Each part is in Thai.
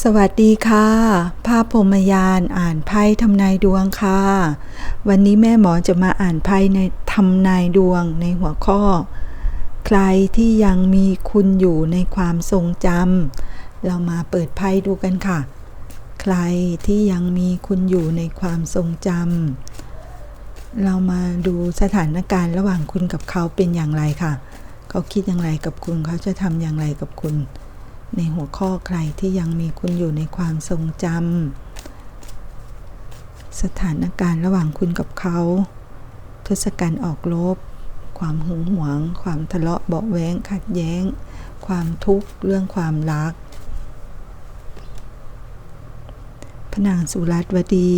สวัสดีค่ะ ภาพพรหมยานอ่านไพ่ทำนายดวงค่ะ วันนี้แม่หมอจะมาอ่านไพ่ในทำนายดวงในหัวข้อ ใครที่ยังมีคุณอยู่ในความทรงจำเรามาเปิดไพ่ดูกันค่ะ ใครที่ยังมีคุณอยู่ในความทรงจำเรามาดูสถานการณ์ระหว่างคุณกับเขาเป็นอย่างไรค่ะ เขาคิดอย่างไรกับคุณเขาจะทำอย่างไรกับคุณ ในหัวข้อใครที่ยังมีคุณอยู่ในความทรงจำสถานการณ์ระหว่างคุณกับเขา ทศกัณฐ์ออกลบ ความหึงหวง ความทะเลาะเบาะแวงขัดแย้ง ความทุกข์เรื่องความรักพนางสุรัตวดี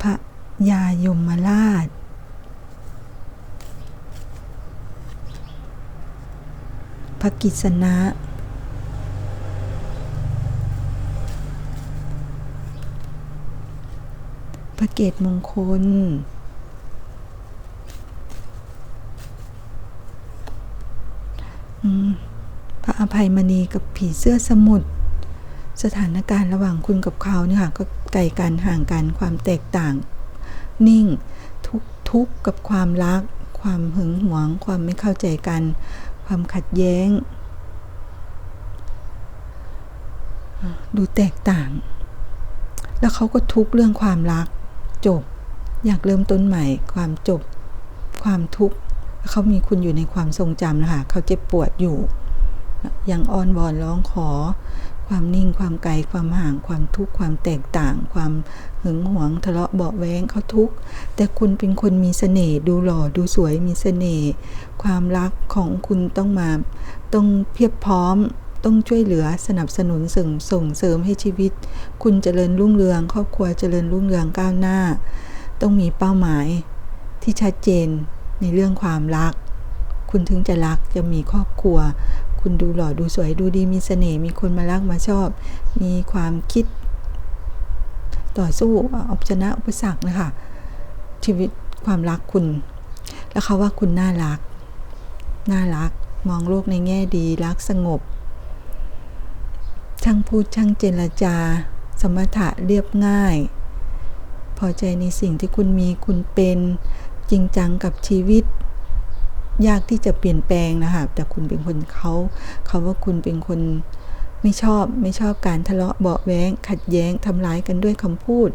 พระยายมราช พระกิษณะ พระเกตมงคล พระอภัยมณีกับผีเสื้อสมุทร สถานการณ์ระหว่างคุณกับเขาเนี่ยค่ะ ก็ไกลกันห่างกันความแตกต่าง นิ่ง ทุกทุกข์กับความรัก ความหึงหวง ความไม่เข้าใจกัน ความขัดแย้ง ดูแตกต่าง แล้วเขาก็ทุกเรื่องความรัก จบ อยากเริ่มต้นใหม่ ความจบ ความทุกข์เขามีคุณอยู่ในความทรงจำนะคะเขาเจ็บปวดอยู่ ยังอ้อนวอนร้องขอ ความนิ่งความไกลความห่างความทุกข์ความแตกต่าง ความหึงหวงทะเลาะเบาะแว้งเขาทุกข์แต่คุณเป็นคนมีเสน่ห์ดูหล่อดูสวยมีเสน่ห์ความรักของคุณต้องมาต้องเพียบพร้อมต้องช่วยเหลือสนับสนุนส่งส่งเสริมให้ชีวิต คุณเจริญรุ่งเรือง ครอบครัวเจริญรุ่งเรืองก้าวหน้า ต้องมีเป้าหมายที่ชัดเจนในเรื่องความรัก คุณถึงจะรักจะมีครอบครัว คุณดูหล่อดูสวยดูดีมีเสน่ห์มีคนมารักมาชอบ มีความคิด ต่อสู้เอาชนะอุปสรรคนะคะชีวิตความรักคุณ แล้วเขาว่าคุณน่ารัก น่ารักมองโลกในแง่ดีรักสงบ ช่างพูดช่างเจรจา สมถะเรียบง่าย พอใจในสิ่งที่คุณมีคุณเป็นจริงจังกับชีวิต ยากที่จะเปลี่ยนแปลงนะคะแต่คุณเป็นคนเขาเขาว่าคุณเป็นคนไม่ชอบไม่ชอบการทะเลาะเบาแวงขัดแย้งทำร้ายกันด้วยคำพูด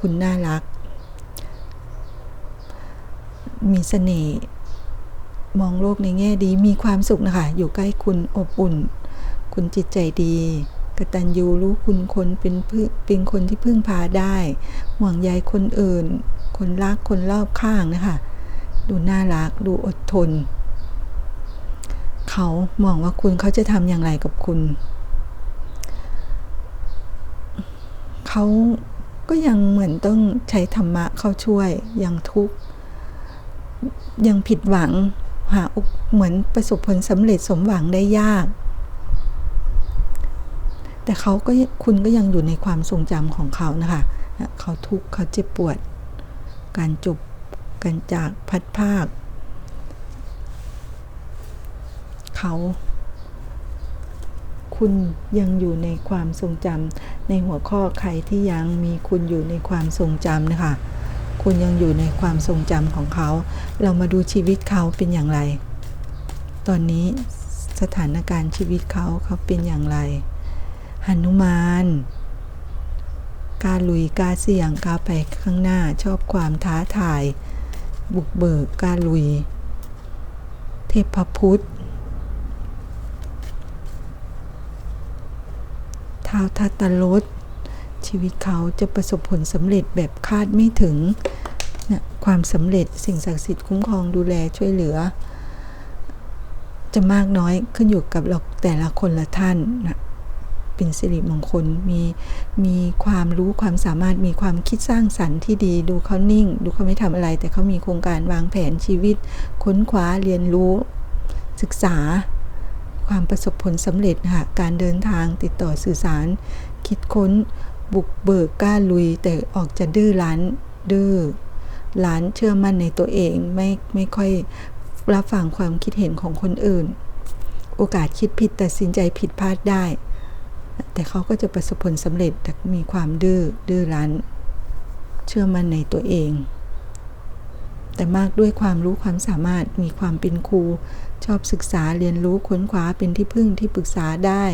คุณน่ารัก มีเสน่ห์มองโลกในแง่ดีมีความสุขนะคะ อยู่ใกล้คุณอบอุ่น คุณจิตใจดีกตัญญูรู้คุณคนเป็นเป็นคนที่พึ่งพาได้ ห่วงใยคนอื่น คนรักคนรอบข้างนะคะ ดูน่ารัก ดูอดทน เขามองว่าคุณเขาจะทำอย่างไรกับคุณ เขาก็ยังเหมือนต้องใช้ธรรมะเข้าช่วย ยังทุกข์ ยังผิดหวัง หาเหมือนประสบผลสำเร็จสมหวังได้ยาก แต่เขาก็คุณก็ยังอยู่ในความทรงจำของเขานะคะ เขาทุกข์เขาเจ็บปวด การจบ กันจากพัดภาค เขา คุณยังอยู่ในความทรงจำในหัวข้อใครที่ยังมีคุณอยู่ในความทรงจำนะคะ คุณยังอยู่ในความทรงจำของเขา เรามาดูชีวิตเขาเป็นอย่างไร ตอนนี้สถานการณ์ชีวิตเขาเขาเป็นอย่างไรหนุมานกล้าลุยกล้าเสี่ยงกล้าไปข้างหน้าชอบความท้าทาย บุกเบิกกาลุย เทพพุทธท้าวทัตตลดชีวิตเขาจะประสบผลสำเร็จแบบคาดไม่ถึงนะความสำเร็จสิ่งศักดิ์สิทธิ์คุ้มครองดูแลช่วยเหลือ จะมากน้อยขึ้นอยู่กับเราแต่ละคนละท่านนะ เป็นสิริมงคล มีมีความรู้ความสามารถมีความคิดสร้างสรรค์ที่ดี ดูเขานิ่ง ดูเขาไม่ทำอะไร แต่เขามีโครงการวางแผนชีวิต ค้นคว้าเรียนรู้ ศึกษา ความประสบผลสำเร็จค่ะการเดินทางติดต่อสื่อสาร คิดค้น บุกเบิกกล้าลุย แต่ออกจะดื้อรั้นดื้อรั้นเชื่อมั่นในตัวเองไม่ไม่ค่อยรับฟังความคิดเห็นของคนอื่น โอกาสคิดผิดตัดสินใจผิดพลาดได้ แต่เขาก็จะประสบผลสำเร็จแต่มีความดื้อดื้อรั้น เชื่อมั่นในตัวเอง แต่มากด้วยความรู้ความสามารถมีความเป็นครูชอบศึกษาเรียนรู้ค้นคว้าเป็นที่พึ่งที่ปรึกษาได้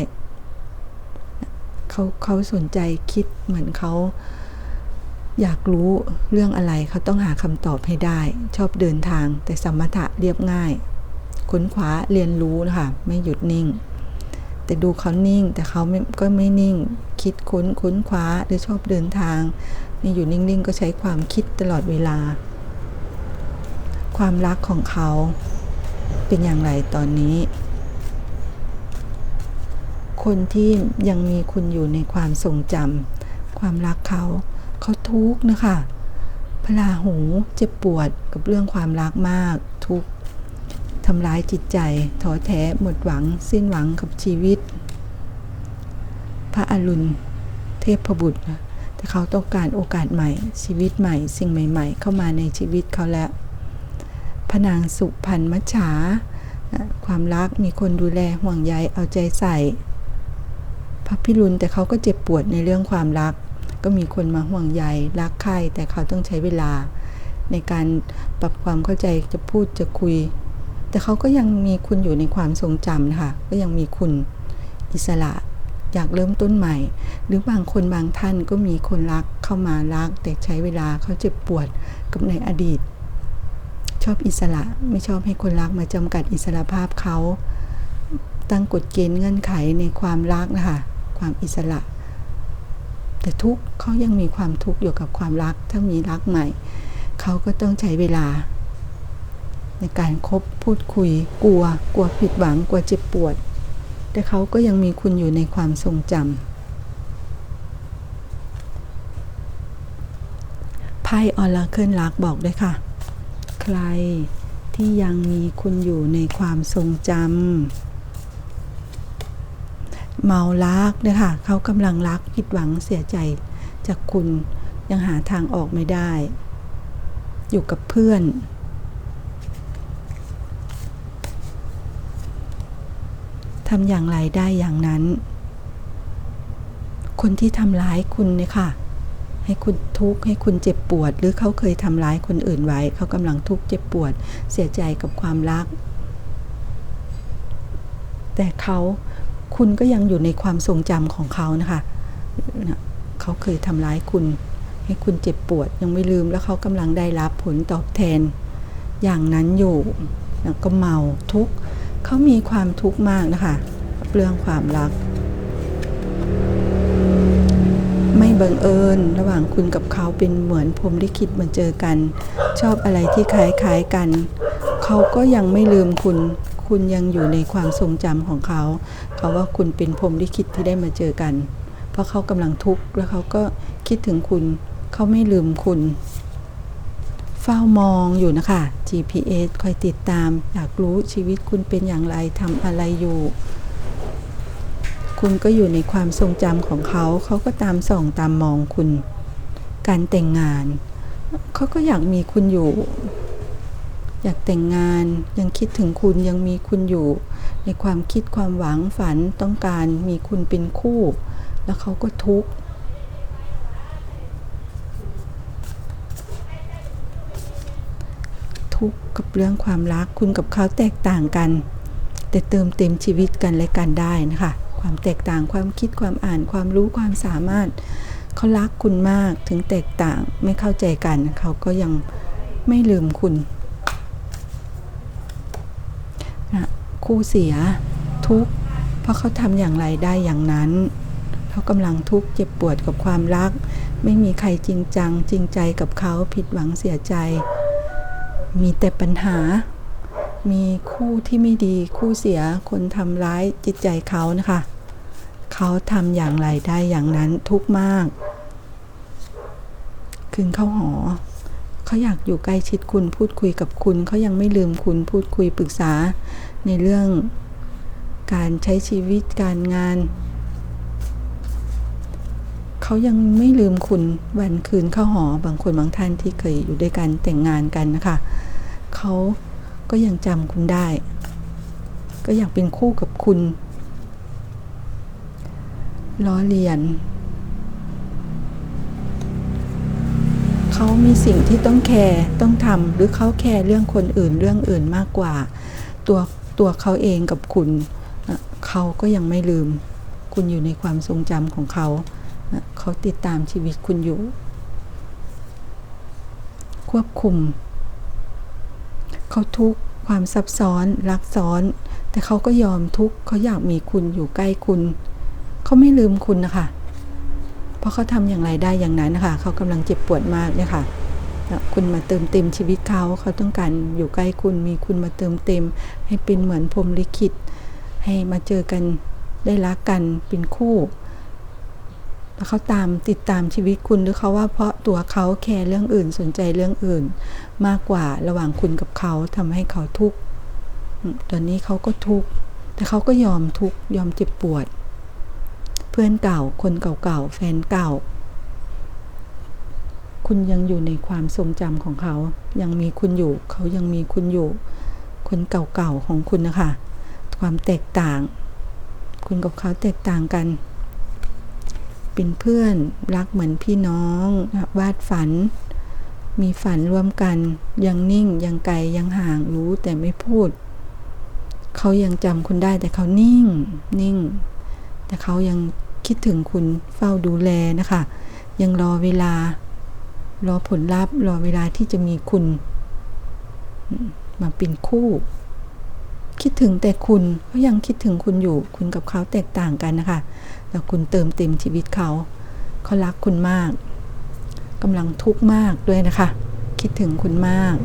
เขาเขาสนใจคิดเหมือนเขาอยากรู้เรื่องอะไรเขาต้องหาคำตอบให้ได้ ชอบเดินทางแต่สมถะเรียบง่าย ค้นคว้าเรียนรู้นะคะไม่หยุดนิ่ง แต่ดูเขานิ่ง แต่เขาไม่ก็ไม่นิ่ง คิดค้นค้นคว้าหรือชอบเดินทางไม่อยู่นิ่ง ๆ ก็ใช้ความคิดตลอดเวลา ความรักของเขาเป็นอย่างไรตอนนี้ คนที่ยังมีคุณอยู่ในความทรงจำความรักเขา เขาทุกข์นะคะพลาหูเจ็บปวดกับเรื่องความรักมากทุกข์ ทำร้ายจิตใจท้อแท้หมดหวัง สิ้นหวังกับชีวิต พระอรุณเทพบุตรแต่เขาต้องการโอกาสใหม่ ชีวิตใหม่ สิ่งใหม่ ๆ เข้ามาในชีวิตเขาแล้วพนางสุพันมัจฉาความรักมีคนดูแลห่วงใยเอาใจใส่ พระพิรุณแต่เขาก็เจ็บปวดในเรื่องความรัก ก็มีคนมาห่วงใยรักใคร่แต่เขาต้องใช้เวลา ในการปรับความเข้าใจจะพูดจะคุย แต่เขาก็ยังมีคุณอยู่ในความทรงจำนะคะก็ยังมีคุณอิสระอยากเริ่มต้นใหม่ หรือบางคนบางท่านก็มีคนรักเข้ามารัก แต่ใช้เวลาเขาเจ็บปวดกับในอดีต ชอบอิสระไม่ชอบให้คนรักมาจำกัดอิสระภาพเขาตั้งกฎเกณฑ์เงื่อนไขในความรักนะคะความอิสระ แต่ทุกเขายังมีความทุกข์อยู่กับความรัก ถ้ามีรักใหม่ เขาก็ต้องใช้เวลา ในการคบพูดคุย กลัว กลัวผิดหวังกลัวเจ็บปวด แต่เขาก็ยังมีคุณอยู่ในความทรงจำไพ่ออลาเคิลรักบอกด้วยค่ะ ใครที่ยังมีคุณอยู่ในความทรงจำเมารักเนี่ยค่ะเขากำลังรักผิดหวังเสียใจจากคุณยังหาทางออกไม่ได้ อยู่กับเพื่อน ทำอย่างไรได้อย่างนั้น คนที่ทำร้ายคุณเนี่ยค่ะ ให้คุณทุกข์ให้คุณเจ็บปวด หรือเขาเคยทำร้ายคนอื่นไว้ เขากำลังทุกข์เจ็บปวด เสียใจกับความรัก แต่เขาคุณก็ยังอยู่ในความทรงจำของเขานะคะเขาเคยทำร้ายคุณ ให้คุณเจ็บปวดยังไม่ลืมแล้วเขากำลังได้รับผลตอบแทน อย่างนั้นอยู่แล้วก็เมาทุกข์ เขามีความทุกข์มากนะคะ เรื่องความรัก ไม่บังเอิญระหว่างคุณกับเขาเป็นเหมือนพรมลิขิตมาเจอกัน ชอบอะไรที่คล้ายๆกัน เขาก็ยังไม่ลืมคุณ คุณยังอยู่ในความทรงจำของเขา เขาว่าคุณเป็นพรมลิขิตที่ได้มาเจอกัน เพราะเขากำลังทุกข์แล้วเขาก็คิดถึงคุณ เขาไม่ลืมคุณ เฝ้ามองอยู่นะคะ GPS คอยติดตาม อยากรู้ชีวิตคุณเป็นอย่างไรทำอะไรอยู่ คุณก็อยู่ในความทรงจำของเขา เขาก็ตามส่องตามมองคุณ การแต่งงาน เขาก็อยากมีคุณอยู่ อยากแต่งงานยังคิดถึงคุณยังมีคุณอยู่ ในความคิดความหวังฝันต้องการมีคุณเป็นคู่ แล้วเขาก็ทุกข์ ทุ กับเรื่องความรักคุณกับเขาแตกต่างกัน แต่เติมเต็มชีวิตกันและกันได้นะคะ ความแตกต่างความคิดความอ่านความรู้ความสามารถเขารักคุณมากถึงแตกต่างไม่เข้าใจกัน เขาก็ยังไม่ลืมคุณนะคู่เสียทุกข์เพราะเขาทำอย่างไรได้อย่างนั้นเขากำลังทุกข์เจ็บปวดกับความรัก ไม่มีใครจริงจัง จริงใจกับเขาผิดหวังเสียใจ มีแต่ปัญหา มีคู่ที่ไม่ดีคู่เสียคนทำร้ายจิตใจเขานะคะ เขาทำอย่างไรได้อย่างนั้นทุกข์มากคืนเข้าหอ เขาอยากอยู่ใกล้ชิดคุณพูดคุยกับคุณ เขายังไม่ลืมคุณพูดคุยปรึกษาในเรื่องการใช้ชีวิตการงาน เขายังไม่ลืมคุณวันคืนเข้าหอบางคนบางท่านที่เคยอยู่ด้วยกันแต่งงานกันนะคะเขาก็ยังจำคุณได้ ก็อยากเป็นคู่กับคุณล้อเลียน เขามีสิ่งที่ต้องแคร์ต้องทำหรือเขาแคร์เรื่องคนอื่นเรื่องอื่นมากกว่า ตัวตัวเขาเองกับคุณ เขาก็ยังไม่ลืม คุณอยู่ในความทรงจำของเขา เขาติดตามชีวิตคุณอยู่ ควบคุม เขาทุกข์ความซับซ้อนรักซ้อน แต่เขาก็ยอมทุกข์เขาอยากมีคุณอยู่ใกล้คุณ เขาไม่ลืมคุณนะคะ เพราะเขาทำอย่างไรได้อย่างนั้นนะคะเขากำลังเจ็บปวดมากเนี่ยค่ะคุณมาเติมเต็มชีวิตเขา เขาต้องการอยู่ใกล้คุณ มีคุณมาเติมเต็ม ให้เป็นเหมือนพรมลิขิต ให้มาเจอกัน ได้รักกัน เป็นคู่ แล้วเขาตามติดตามชีวิตคุณหรือเขาว่าเพราะตัวเขาแคร์เรื่องอื่นสนใจเรื่องอื่น มากกว่าระหว่างคุณกับเขาทำให้เขาทุกข์ตอนนี้เขาก็ทุกข์แต่เขาก็ยอมทุกข์ยอมเจ็บปวด เพื่อนเก่า คนเก่าๆแฟนเก่า คุณยังอยู่ในความทรงจำของเขา ยังมีคุณอยู่ เขายังมีคุณอยู่ คนเก่าๆของคุณนะคะ ความแตกต่าง คุณกับเขาแตกต่างกัน เป็นเพื่อน รักเหมือนพี่น้องวาดฝัน มีฝันร่วมกัน ยังนิ่งยังไกลยังห่างรู้แต่ไม่พูด เขายังจำคุณได้แต่เขานิ่งนิ่ง แต่เขายังคิดถึงคุณเฝ้าดูแลนะคะ ยังรอเวลา รอผลลัพธ์ รอเวลาที่จะมีคุณมมาเป็นคู่คิดถึงแต่คุณเขายังคิดถึงคุณอยู่ คุณกับเขาแตกต่างกันนะคะ แต่คุณเติมเต็มชีวิตเขาเขารักคุณมากกำลังทุกข์มากด้วยนะคะ คิดถึงคุณมาก